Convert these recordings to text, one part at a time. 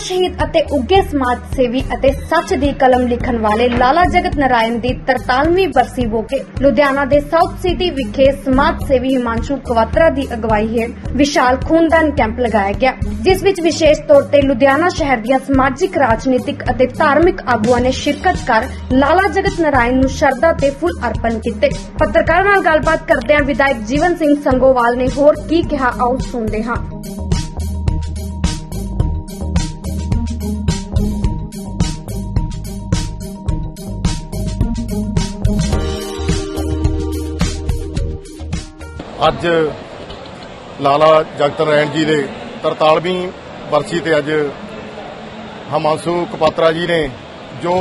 ਸ਼ਹੀਦ ਅਤੇ ਉੱਗੇ ਸਮਾਜ ਸੇਵੀ ਅਤੇ ਸੱਚ ਦੀ ਕਲਮ ਲਿਖਣ ਵਾਲੇ ਲਾਲਾ ਜਗਤ ਨਾਰਾਇਣ ਦੀ 43ਵੀਂ ਬਰਸੀ ਮੌਕੇ ਲੁਧਿਆਣਾ ਦੇ ਸਾਊਥ ਸਿਟੀ ਵਿਖੇ ਸਮਾਜ ਸੇਵੀ ਹਿਮਾਂਸ਼ੂ ਕਵਾਤਰਾ ਦੀ ਅਗਵਾਈ ਹੇਠ ਵਿਸ਼ਾਲ ਖੂਨਦਾਨ ਕੈਂਪ ਲਗਾਇਆ ਗਿਆ, ਜਿਸ ਵਿੱਚ ਵਿਸ਼ੇਸ਼ ਤੌਰ ਤੇ ਲੁਧਿਆਣਾ ਸ਼ਹਿਰ ਦੀਆਂ ਸਮਾਜਿਕ, ਰਾਜਨੀਤਿਕ ਅਤੇ ਧਾਰਮਿਕ ਆਗੂਆਂ ਨੇ ਸ਼ਿਰਕਤ ਕਰ ਲਾਲਾ ਜਗਤ ਨਾਰਾਇਣ ਨੂੰ ਸ਼ਰਧਾ ਤੇ ਫੁੱਲ ਅਰਪਣ ਕੀਤੇ। ਪੱਤਰਕਾਰਾਂ ਨਾਲ ਗੱਲਬਾਤ ਕਰਦਿਆਂ ਵਿਧਾਇਕ ਜੀਵਨ ਸਿੰਘ ਸੰਗੋਵਾਲ ਨੇ ਹੋਰ ਕੀ ਕਿਹਾ, ਆਓ ਸੁਣਦੇ ਹਾਂ। ਅੱਜ ਲਾਲਾ ਜਗਤ ਨਾਰਾਇਣ ਜੀ ਦੇ 43ਵੀਂ ਬਰਸੀ ਤੇ ਅੱਜ ਹਮਾਂਸੂ ਕਪਾਤਰਾ ਜੀ ਨੇ ਜੋ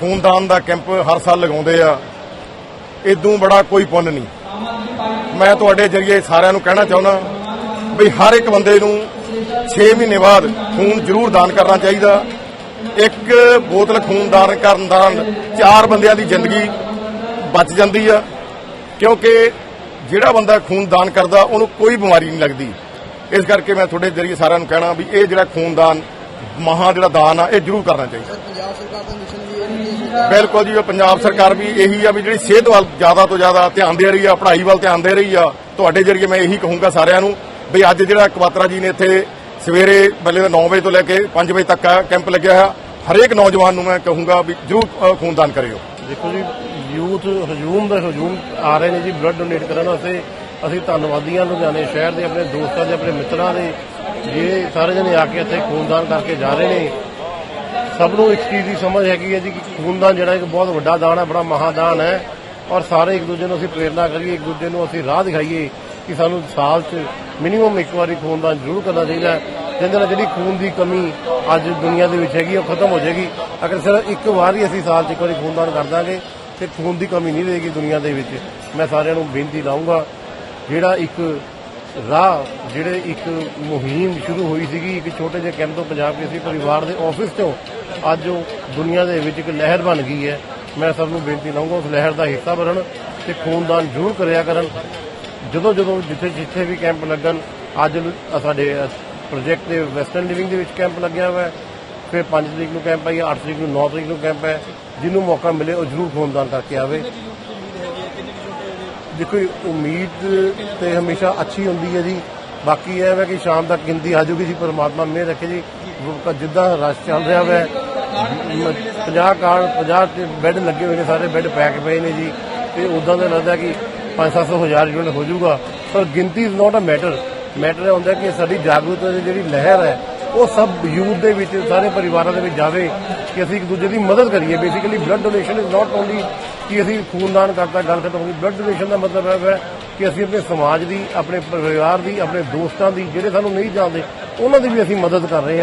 ਖੂਨਦਾਨ ਦਾ ਕੈਂਪ ਹਰ ਸਾਲ ਲਗਾਉਂਦੇ ਆ ਇਦੋਂ ਬੜਾ ਕੋਈ ਪੁੰਨ ਨਹੀਂ। ਮੈਂ ਤੁਹਾਡੇ ਜਰੀਏ ਸਾਰਿਆਂ ਨੂੰ ਕਹਿਣਾ ਚਾਹੁੰਦਾ ਵੀ ਹਰ ਇੱਕ ਬੰਦੇ ਨੂੰ 6 ਮਹੀਨੇ ਬਾਅਦ ਖੂਨ ਜ਼ਰੂਰ ਦਾਨ ਕਰਨਾ ਚਾਹੀਦਾ। ਇੱਕ ਬੋਤਲ ਖੂਨ ਦਾਨ ਕਰਨ ਨਾਲ ਚਾਰ ਬੰਦਿਆਂ ਦੀ ਜ਼ਿੰਦਗੀ ਬਚ ਜਾਂਦੀ ਆ, ਕਿਉਂਕਿ ਜਿਹੜਾ ਬੰਦਾ ਖੂਨ ਦਾਨ ਕਰਦਾ ਉਹਨੂੰ ਕੋਈ ਬਿਮਾਰੀ ਨਹੀਂ ਲੱਗਦੀ। ਇਸ ਕਰਕੇ ਮੈਂ ਤੁਹਾਡੇ ਜਰੀਏ ਸਾਰਿਆਂ ਨੂੰ ਕਹਿਣਾ ਵੀ ਇਹ ਜਿਹੜਾ ਖੂਨਦਾਨ ਮਹਾ ਜਿਹੜਾ ਦਾਨ ਆ ਇਹ ਜ਼ਰੂਰ ਕਰਨਾ ਚਾਹੀਦਾ। ਪੰਜਾਬ ਸਰਕਾਰ ਦਾ ਮਿਸ਼ਨ ਵੀ ਇਹ ਬਿਲਕੁਲ ਜੀ ਪੰਜਾਬ ਸਰਕਾਰ ਵੀ ਇਹੀ ਆ ਵੀ ਜਿਹੜੀ ਸਿਹਤ ਵੱਲ ਜ਼ਿਆਦਾ ਤੋਂ ਜ਼ਿਆਦਾ ਧਿਆਨ ਦੇ ਰਹੀ ਆ ਪੜ੍ਹਾਈ ਵੱਲ ਧਿਆਨ ਦੇ ਰਹੀ ਆ। ਤੁਹਾਡੇ ਜਰੀਏ ਮੈਂ ਇਹੀ ਕਹੂੰਗਾ ਸਾਰਿਆਂ ਨੂੰ ਵੀ ਅੱਜ ਜਿਹੜਾ ਕਵਾਤਰਾ ਜੀ ਨੇ ਇੱਥੇ ਸਵੇਰੇ ਵੇਲੇ 9 ਵਜੇ ਤੋਂ ਲੈ ਕੇ 5 ਵਜੇ ਤੱਕ ਕੈਂਪ ਲੱਗਿਆ ਹੋਇਆ। ਹਰੇਕ ਨੌਜਵਾਨ ਨੂੰ ਮੈਂ ਕਹੂੰਗਾ ਵੀ ਜ਼ਰੂਰ ਖੂਨਦਾਨ ਕਰਿਓ। ਦੇਖੋ ਜੀ ਯੂਥ, ਹਜੂਮ ਦਾ ਹਜੂਮ ਆ ਰਹੇ ਨੇ ਜੀ ਬਲੱਡ ਡੋਨੇਟ ਕਰਨ ਵਾਸਤੇ। ਅਸੀਂ ਧੰਨਵਾਦੀ ਹਾਂ ਲੁਧਿਆਣੇ ਸ਼ਹਿਰ ਦੇ ਆਪਣੇ ਦੋਸਤਾਂ ਦੇ, ਆਪਣੇ ਮਿੱਤਰਾਂ ਦੇ ਜਿਹੜੇ ਸਾਰੇ ਜਣੇ ਆ ਕੇ ਇੱਥੇ ਖੂਨਦਾਨ ਕਰਕੇ ਜਾ ਰਹੇ ਨੇ। ਸਭ ਨੂੰ ਇੱਕ ਚੀਜ਼ ਦੀ ਸਮਝ ਹੈਗੀ ਹੈ ਜੀ ਕਿ ਖੂਨਦਾਨ ਜਿਹੜਾ ਇੱਕ ਬਹੁਤ ਵੱਡਾ ਦਾਨ ਹੈ, ਬੜਾ ਮਹਾਦਾਨ ਹੈ। ਔਰ ਸਾਰੇ ਇੱਕ ਦੂਜੇ ਨੂੰ ਅਸੀਂ ਪ੍ਰੇਰਣਾ ਕਰੀਏ, ਇੱਕ ਦੂਜੇ ਨੂੰ ਅਸੀਂ ਰਾਹ ਦਿਖਾਈਏ ਕਿ ਸਾਨੂੰ ਸਾਲ 'ਚ ਮਿਨੀਮਮ ਇੱਕ ਵਾਰੀ ਖੂਨਦਾਨ ਜ਼ਰੂਰ ਕਰਨਾ ਚਾਹੀਦਾ ਜਿਹਦੇ ਨਾਲ ਜਿਹੜੀ ਖੂਨ ਦੀ ਕਮੀ ਅੱਜ ਦੁਨੀਆ ਦੇ ਵਿੱਚ ਹੈਗੀ ਉਹ ਖਤਮ ਹੋ ਜਾਏਗੀ। ਅਗਰ ਸਿਰਫ ਇੱਕ ਵਾਰ ਹੀ ਅਸੀਂ ਸਾਲ 'ਚ ਇੱਕ ਵਾਰੀ ਖੂਨਦਾਨ ਕਰ ਦਾਂਗੇ ਤੇ ਖੂਨ ਦੀ ਕਮੀ ਨਹੀਂ ਰਹੇਗੀ ਦੁਨੀਆ ਦੇ ਵਿੱਚ। ਮੈਂ ਸਾਰਿਆਂ ਨੂੰ ਬੇਨਤੀ ਲਾਉਂਗਾ, ਜਿਹੜਾ ਇੱਕ ਰਾਹ, ਜਿਹੜੇ ਇੱਕ ਮੁਹਿੰਮ ਸ਼ੁਰੂ ਹੋਈ ਸੀਗੀ, ਇੱਕ ਛੋਟੇ ਜਿਹੇ ਕੈਂਪ ਤੋਂ ਪੰਜਾਬ ਕਿਸੇ ਪਰਿਵਾਰ ਦੇ ਆਫਿਸ ਤੋਂ ਅੱਜ ਉਹ ਦੁਨੀਆ ਦੇ ਵਿੱਚ ਇੱਕ ਲਹਿਰ ਬਣ ਗਈ ਹੈ। ਮੈਂ ਸਭ ਨੂੰ ਬੇਨਤੀ ਲਾਉਂਗਾ, ਉਸ ਲਹਿਰ ਦਾ ਹਿੱਸਾ ਬਣਨ ਤੇ ਖੂਨਦਾਨ ਜ਼ਰੂਰ ਕਰਿਆ ਕਰਨ। ਜਦੋਂ ਜਦੋਂ ਜਿੱਥੇ ਜਿੱਥੇ ਵੀ ਕੈਂਪ ਲੱਗਣ, ਅੱਜ ਸਾਡੇ ਪ੍ਰੋਜੈਕਟ ਦੇ ਵੈਸਟਰਨ ਲਿਵਿੰਗ ਦੇ ਵਿੱਚ ਕੈਂਪ ਲੱਗਿਆ ਹੋਇਆ ਹੈ। ਫਿਰ 5 ਤਰੀਕ ਨੂੰ ਕੈਂਪ ਹੈ ਜਾਂ 8 ਤਰੀਕ ਨੂੰ 9 ਤਰੀਕ ਨੂੰ ਕੈਂਪ ਹੈ ਜਿਹਨੂੰ ਮੌਕਾ ਮਿਲੇ ਉਹ ਜ਼ਰੂਰ ਖੂਨਦਾਨ ਕਰਕੇ ਆਵੇ। ਦੇਖੋ ਉਮੀਦ ਤੇ ਹਮੇਸ਼ਾ ਅੱਛੀ ਹੁੰਦੀ ਹੈ ਜੀ। ਬਾਕੀ ਇਹ ਹੈ ਕਿ ਸ਼ਾਮ ਤੱਕ ਗਿਣਤੀ ਆ ਜਾਊਗੀ ਜੀ ਪਰਮਾਤਮਾ ਮਿਹਰ ਰੱਖੇ ਜੀ। ਜਿੱਦਾਂ ਰਸ਼ ਚੱਲ ਰਿਹਾ ਹੈ 50 ਕਾਰਡ 50 ਤੇ ਬੈੱਡ ਲੱਗੇ ਹੋਏ ਨੇ ਸਾਰੇ ਬੈੱਡ ਪੈਕ ਪਏ ਨੇ ਜੀ। ਤੇ ਉਦਾਂ ਦਾ ਲੱਗਦਾ ਕਿ 5-700 ਹਜ਼ਾਰ ਯੂਨਿਟ ਹੋ ਜਾਊਗਾ। ਪਰ ਗਿਣਤੀ is not a matter matter ਹੁੰਦਾ ਕਿ ਸਾਡੀ ਜਾਗਰੂਕਤਾ ਦੀ ਜਿਹੜੀ ਲਹਿਰ ਹੈ ਉਹ ਸਭ ਯੂਥ ਦੇ ਵਿੱਚ, ਸਾਰੇ ਪਰਿਵਾਰਾਂ ਦੇ ਵਿੱਚ ਜਾਵੇ ਕਿ ਅਸੀਂ ਇੱਕ ਦੂਜੇ ਦੀ ਮਦਦ ਕਰੀਏ। Basically blood donation is not only ਕਿ ਅਸੀਂ ਖੂਨਦਾਨ ਕਰਤਾ, ਗੱਲ ਖਤਮ ਹੋ ਗਈ। ਬਲੱਡ ਡੋਨੇਸ਼ਨ ਦਾ ਮਤਲਬ ਇਹ ਹੈ ਕਿ ਅਸੀਂ ਆਪਣੇ ਸਮਾਜ ਦੀ, ਆਪਣੇ ਪਰਿਵਾਰ ਦੀ, ਆਪਣੇ ਦੋਸਤਾਂ ਦੀ, ਜਿਹੜੇ ਸਾਨੂੰ ਨਹੀਂ ਜਾਣਦੇ, ਉਹਨਾਂ ਦੀ ਵੀ ਅਸੀਂ ਮਦਦ ਕਰ ਰਹੇ ਹਾਂ।